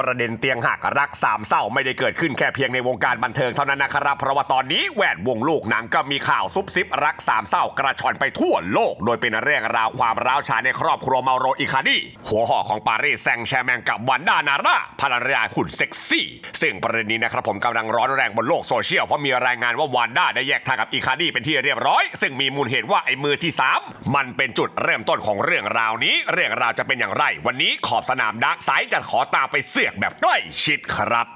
ประเด็นเตียงหักรักสามเศร้าไม่ได้เกิดขึ้นแค่เพียงในวงการบันเทิงเท่านั้นนะครับเพราะว่าตอนนี้แวดวงลูกหนังก็มีข่าวซุบซิบรักสามเศร้ากระชอนไปทั่วโลก โดยเป็นเรื่องราวความร้าวฉานในครอบครัวเมาโรอิคาดีหัวหอกของปารีสแซงแชร์แมงกับวันดานาร่าภรรยาหุ่นเซ็กซี่ ซึ่งประเด็นนี้นะครับผมกำลังร้อนแรงบนโลกโซเชียลเพราะมีรายงานว่าวานด้าได้แยกทางกับอิคาดีเป็นที่เรียบร้อย ซึ่งมีมูลเหตุว่าไอ้มือที่สามมันเป็นจุดเริ่มต้นของเรื่องราวนี้ เรื่องราวจะเป็นอย่างไร วันนี้ขอบสนามดักไซจะขอตามไปเสือกแบบใกล้ชิดครับ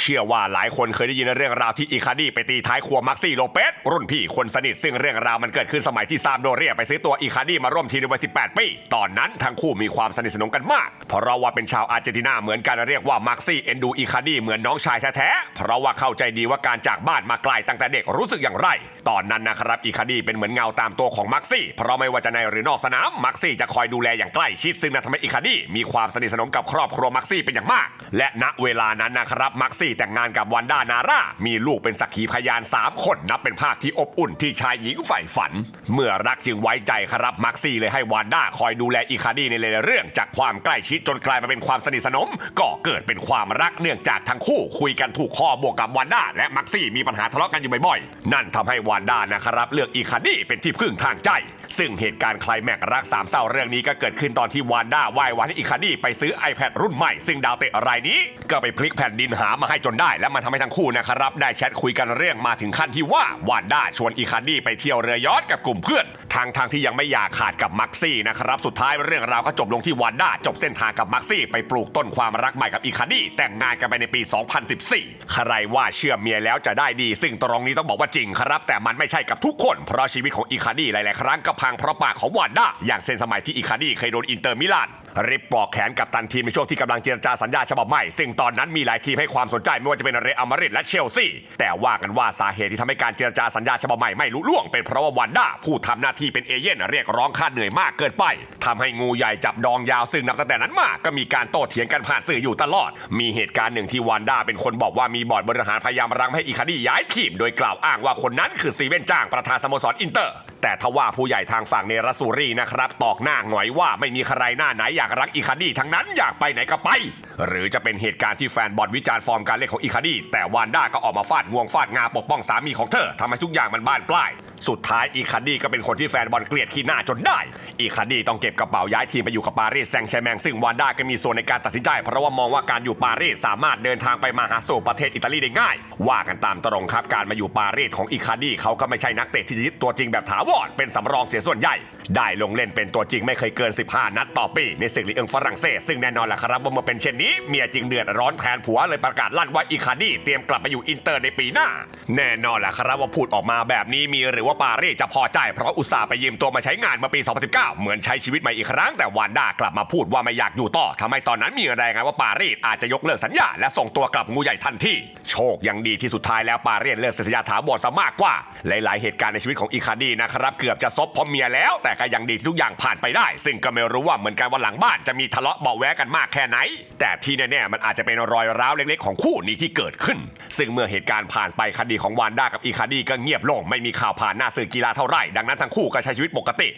เชื่อว่าหลายคนเคยได้ยินเรื่องราวที่อีคาดีไปตีท้ายครัวมักซี่โลเปสรุ่นพี่คนสนิทซึ่งเรื่องราวมันเกิดขึ้นสมัยที่ซามโดเรียไปซื้อตัวอีคาดีมาร่วมทีมในวัย18 ปี ตอนนั้นทั้งคู่มีความสนิทสนมกันมาก เพราะเราว่าเป็นชาวอาร์เจนตินาเหมือนกันเรียกว่ามักซี่เอ็นดูอีคาดีเหมือนน้องชายแท้ๆเพราะว่าเข้าใจดีว่าการจากบ้านมาไกลตั้งแต่เด็กรู้สึกอย่างไร ตอนนั้นนะครับอีคาดีเป็นเหมือนเงาตามตัวของมักซี่เพราะไม่ว่าจะในหรือนอกสนามมักซี่จะคอยดูแลอย่างใกล้ชิดซึ่งนั่นทำให้อีคาดีมีความสนิทสนมกับครอบครัวมักซี่เป็นอย่างมาก และณเวลานั้นนะครับมักซีแต่งงานกับวันด้านาร่า มีลูกเป็นสักขีพยาน 3 คนนับเป็นภาพที่อบอุ่นที่ชายหญิงใฝ่ฝัน เมื่อรักจึงไว้ใจครับมักซี่เลยให้วานด้าคอยดูแลอีคาดีในเรื่องจากความใกล้ชิดจนกลายมาเป็นความสนิทสนมก็เกิดเป็นความรักเนื่องจากทั้งคู่คุยกันถูกคอบวกกับวานด้าและมักซี่มีปัญหาทะเลาะกันอยู่บ่อยๆ นั่นทำให้วานด้านะครับเลือกอีคาดีเป็นที่พึ่งทางใจ ซึ่งเหตุการณ์คลแม็กรักสามเศร้าเรื่องนี้ก็เกิดขึ้นตอนที่วานด้าไหว้วันให้อีคาดีไปซื้อ iPad รุ่นใหม่ ซึ่งดาวเตะรายนี้ ก็ไปพลิกแผ่นดินหามาให้จนได้ และมันทำให้ทั้งคู่นะครับได้แชทคุยกันเรื่องมาถึงขั้นที่ว่าวานด้าชวนอีคาร์ดี้ไปเที่ยวเรือยอทกับกลุ่มเพื่อน ทางทางที่ยังไม่อยากขาดกับมักซี่นะครับสุดท้ายเรื่องราวก็จบลงที่วานด้าจบเส้นทางกับมักซี่ ไปปลูกต้นความรักใหม่กับอีคาดีแต่งงานกันไปในปี 2014 ใครว่าเชื่อเมียแล้วจะได้ดี ซึ่งตรงนี้ต้องบอกว่าจริงครับ แต่มันไม่ใช่กับทุกคน เพราะชีวิตของอีคาดีหลาย ๆ ครั้งก็พังเพราะปากของวานด้าอย่างเซนสมัยที่อีคาดีเคยโดนอินเตอร์มิลานริบปอกแขนกับตันทีมในช่วงที่กำลังเจรจาสัญญาฉบับใหม่ ซึ่งตอนนั้นมีหลายทีมให้ความสนใจไม่ว่าจะเป็นเรอัลมาดริดและเชลซีแต่ว่ากันว่าสาเหตุที่ทำให้การเจรจาสัญญาฉบับใหม่ไม่ลุล่วงเป็นเพราะว่าวันด้าผู้ทำหน้าที่เป็นเอเย่นเรียกร้องค่าเหนื่อยมากเกินไปทำให้งูใหญ่จับดองยาวซึ่งนับตั้งแต่นั้นมาก็มีการโต้เถียงกันผ่านสื่ออยู่ตลอด มีเหตุการณ์หนึ่งที่วันด้าเป็นคนบอกว่ามีบอร์ดบริหารพยายามรังให้อีคาดีย้ายทีมโดยกล่าวอ้างว่าคนนั้นคือซีเว่นจ้างประธานสโมสรอินเตอร์ แต่ทว่าผู้ใหญ่ทางฝั่งเนรัสซูรีนะครับตอกหน้าหงอยว่าไม่มีใครหน้าไหนอยากรักอีคาดีทั้งนั้นอยากไปไหนก็ไป หรือจะเป็นเหตุการณ์ที่แฟนบอลวิจารณ์ฟอร์มการเล่นของอีคาดีแต่วานด้าก็ออกมาฟาดงวงฟาดงาปกป้องสามีของเธอทำให้ทุกอย่างมันบานปลายสุดท้ายอีคาดี้ก็เป็นคนที่แฟนบอลเกลียดขี้หน้าจนได้ อีคาดี้ต้องเก็บกระเป๋าย้ายทีมไปอยู่กับปารีสแซงต์แชร์แมงซึ่งวานด้าก็มีส่วนในการตัดสินใจ เพราะว่ามองว่าการอยู่ปารีสสามารถเดินทางไปมาหาสู่ประเทศอิตาลีได้ง่าย ว่ากันตามตรงครับการมาอยู่ปารีสของอีคาดี้เขาก็ไม่ใช่นักเตะที่ยึดตัวจริงแบบถาวรเป็นสำรองเสียส่วนใหญ่ ได้ลงเล่นเป็นตัวจริงไม่เคยเกิน 15 นัดต่อปีในศึกลีกเอิงฝรั่งเศสซึ่งแน่นอนแหละครับว่าเมื่อเป็นเช่นนี้เมียจริงเดือดร้อนแทนผัวเลยประกาศลั่นว่าอีคาดี้เตรียมกลับไปอยู่อินเตอร์ในปีหน้า แน่นอนแหละครับว่าพูดออกมาแบบนี้มีหรือว่าปารีสจะพอใจเพราะอุตส่าห์ไปยืมตัวมาใช้งานมื่อปี 2019 เหมือนใช้ชีวิตใหม่อีกครั้งแต่วานด้ากลับมาพูดว่าไม่อยากอยู่ต่อทำให้ตอนนั้นมีรายงานว่าปารีสอาจจะยกเลิกสัญญาและส่งตัวกลับงูใหญ่ทันทีโชคยังดีที่สุดท้ายแล้วปารีสเลิกสัญญาถาวรซะมากกว่า หลายๆ เหตุการณ์ในชีวิตของอีคาดีนะครับเกือบจะซบเพราะเมียแล้ว แต่ก็ยังดีที่ทุกอย่างผ่านไปได้ ซึ่งก็ไม่รู้ว่าเหมือนกันว่าหลังบ้านจะมีทะเลาะเบาะแวะกันมากแค่ไหน แต่ที่แน่ๆมันอาจจะเป็นรอยร้าวเล็กๆของคู่นี้ที่เกิดขึ้น ซึ่งเมื่อเหตุการณ์ผ่านไปคดีของวานด้ากับอีคาดีก็เงียบลงไม่มีข่าวผ่านหน้าสื่อกีฬาเท่าไหร่ ดังนั้นทั้งคู่ก็ใช้ชีวิตปกติ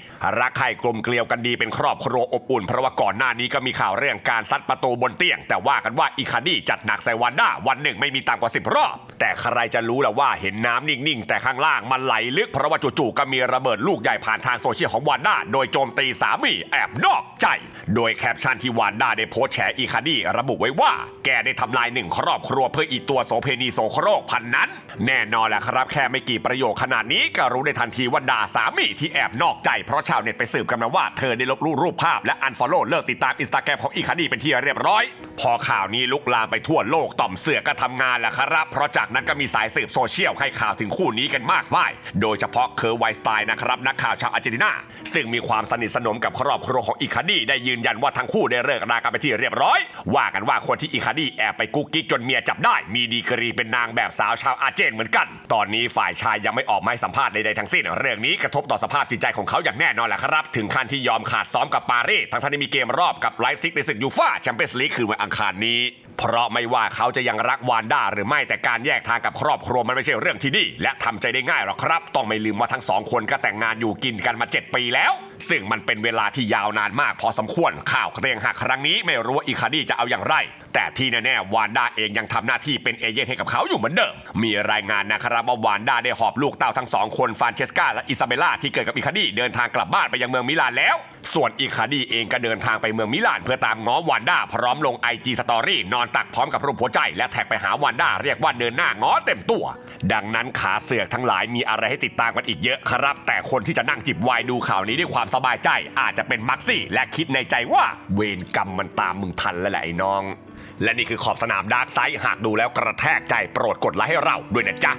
รักใคร่กลมเกลียวกันดีเป็นครอบครัวอบอุ่น เพราะว่าก่อนหน้านี้ก็มีข่าวเรื่องการซัดประตูบนเตียง แต่ว่ากันว่าอีคาดีจัดหนักใส่วานด้าวันหนึ่งไม่มีต่ำกว่า 10 รอบ แต่ใครจะรู้ล่ะว่าเห็นน้ำนิ่งๆ แต่ข้างล่างมันไหลลึกเพราะว่าจู่ๆก็มีระเบิดลูกใหญ่ผ่านทางโซเชียลของวานด้าโดยโจมตีสามีแอบนอกใจ โดยแคปชั่นที่วานด้าได้โพสต์แฉอีคาดีระบุไว้ว่า แกได้ทำลายหนึ่งครอบครัวเพื่ออีตัวโสเพณีโสโครกพันนั้น แน่นอนแหละครับแค่ไม่กี่ประโยคขนาดนี้ก็รู้ได้ทันทีว่าด่าสามีที่แอบนอกใจ เพราะชาวเน็ตไปสืบกันมาว่าเธอได้ลบลู่รูปภาพและอันฟอลโล่เลิกติดตามอินสตาแกรมของอีคาดี้เป็นที่เรียบร้อย พอข่าวนี้ลุกลามไปทั่วโลกต่อมเสือก็ทำงานแหละครับ เพราะจากนั้นก็มีสายสืบโซเชียลให้ข่าวถึงคู่นี้กันมากมาย โดยเฉพาะเคอร์ไวสไตน์นะครับนักข่าวชาวอาร์เจนตินาซึ่งมีความสนิทสนมกับครอบครัวของอีคาดี้ได้ยืนยันว่าทั้งคู่ได้เลิกรากันไปที่เรียบร้อย ว่ากันว่าคนที่อีคาดี้แอบไปกุ๊กกิ๊กจนเมียจับได้ มีดีกรีเป็นนางแบบสาวชาวอาร์เจนเหมือนกัน ตอนนี้ฝ่ายชายยังไม่ออกมาให้สัมภาษณ์ใดๆทั้งสิ้น เรื่องนี้กระทบต่อสภาพจิตใจของเขาอย่างแน่นอนแหละครับ ถึงขั้นที่ยอมขาดซ้อมกับปารีสทั้งที่มีเกมรอบกับไลฟ์ซิกในศึกยูฟ่าแชมเปี้ยนส์ลีกคืนวันอังคารนี้เพราะไม่ว่าเขาจะยังรักวานด้าหรือไม่แต่การแยกทางกับครอบครัวมันไม่ใช่เรื่องที่ดีและทำใจได้ง่ายหรอกครับ ต้องไม่ลืมว่าทั้งสองคนก็แต่งงานอยู่กินกันมา 7 ปีแล้ว ซึ่งมันเป็นเวลาที่ยาวนานมากพอสมควรข่าวกระเตียงหักครั้งนี้ไม่รู้ว่าอีคาดี้จะเอาอย่างไร แต่ที่แน่ๆวานด้าเองยังทำหน้าที่เป็นเอเย่นให้กับเขาอยู่เหมือนเดิม มีรายงานนะครับว่าวานด้าได้หอบลูกเต้าทั้งสองคนฟานเชสกาและอิซาเบล่าที่เกิดกับอิคาดีเดินทางกลับบ้านไปยังเมืองมิลานแล้ว ส่วนอิคาดีเองก็เดินทางไปเมืองมิลาน เพื่อตามง้อวานด้าพร้อมลงไอจีสตอรี่นอนตักพร้อมกับรูปหัวใจและแท็กไปหาวานด้าเรียกว่าเดินหน้าง้อเต็มตัว ดังนั้นขาเสือกทั้งหลายมีอะไรให้ติดตามกันอีกเยอะครับ แต่คนที่จะนั่งจิบวน์ดูข่าวนี้ด้วยความสบายใจ อาจจะเป็นมักซี่ และคิดในใจว่าเวรกรรมมันตามมึงทันแล้วแหละไอ้น้อง และนี่คือขอบสนามดาร์กไซด์หากดูแล้วกระแทกใจโปรดกดไลค์ให้เราด้วยนะจ๊ะ